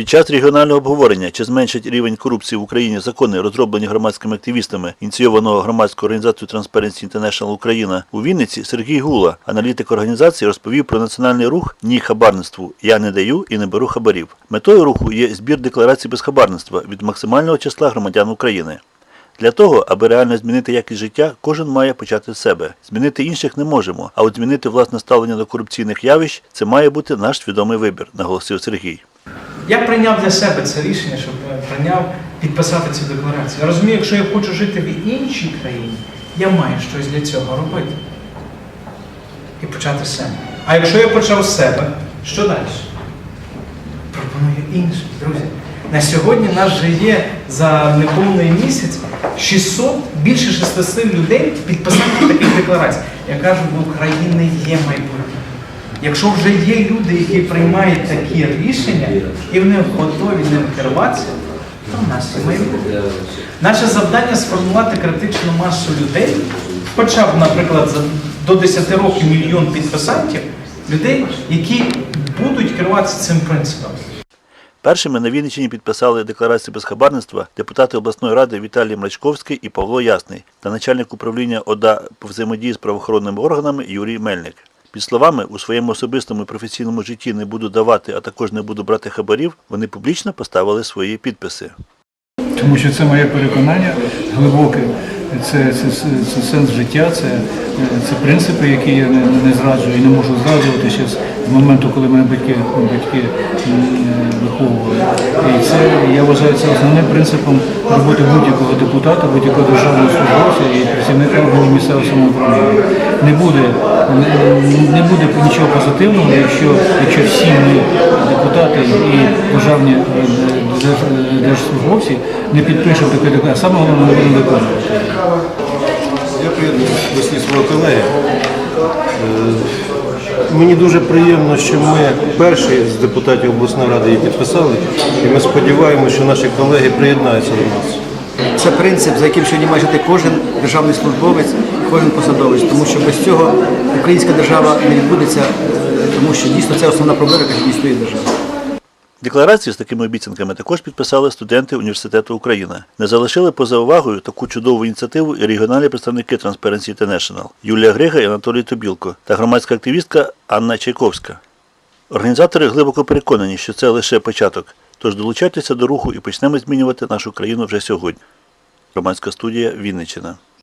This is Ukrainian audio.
Під час регіонального обговорення, чи зменшить рівень корупції в Україні закони, розроблені громадськими активістами, ініційованого громадською організацією Transparency International Україна у Вінниці, Сергій Гула, аналітик організації, розповів про національний рух Ні хабарництву Я не даю і не беру хабарів. Метою руху є збір декларацій безхабарництва від максимального числа громадян України. Для того, аби реально змінити якість життя, кожен має почати з себе. Змінити інших не можемо, а от змінити власне ставлення до корупційних явищ це має бути наш свідомий вибір, наголосив Сергій. Я прийняв для себе це рішення, щоб е, прийняв підписати цю декларацію. Я розумію, якщо я хочу жити в іншій країні, я маю щось для цього робити. І почати з себе. А якщо я почав з себе, що далі? Пропоную іншим, друзі. На сьогодні нас вже є за неповний місяць 600, більше 600 людей підписали таких декларацій. Я кажу, в України є майбутнє. Якщо вже є люди, які приймають такі рішення, і вони готові ним керуватися, то в нас є майбутнє. Наше завдання сформувати критичну масу людей, хоча б, наприклад, до 10 років мільйон підписантів, людей, які будуть керуватися цим принципом. Першими на Вінниччині підписали декларацію безхабарництва депутати обласної ради Віталій Мрачковський і Павло Ясний та начальник управління ОДА по взаємодії з правоохоронними органами Юрій Мельник. Під словами, у своєму особистому і професійному житті не буду давати, а також не буду брати хабарів, вони публічно поставили свої підписи. Тому що це моє переконання глибоке, це, це, це, це сенс життя, це, це принципи, які я не, не зраджую і не можу зраджувати ще з моменту, коли мене батьки, батьки виховували. І це я вважаю це основним принципом роботи будь-якого депутата, будь-якого державного службовця і працівника місцевого самоуправління. Не буде, не, не буде нічого позитивного, якщо, якщо всі ми, депутати і державні е, держслужбовці, не підпишемо таке декларацію. Саме головне не будемо виконувати. Я приєднуюсь до слів свого колеги. Е, Мені дуже приємно, що ми перші з депутатів обласної ради її підписали, і ми сподіваємося, що наші колеги приєднаються до нас. Це принцип, за яким сьогодні має жити кожен державний службовець, кожен посадовець, тому що без цього українська держава не відбудеться, е, тому що дійсно це основна проблема, яка сьогодні стоїть держава. Декларацію з такими обіцянками також підписали студенти університету Україна. Не залишили поза увагою таку чудову ініціативу і регіональні представники Transparency International Юлія Грига і Анатолій Тобілко та громадська активістка Анна Чайковська. Організатори глибоко переконані, що це лише початок. Тож долучайтеся до руху і почнемо змінювати нашу країну вже сьогодні. Громадська студія Вінниччина.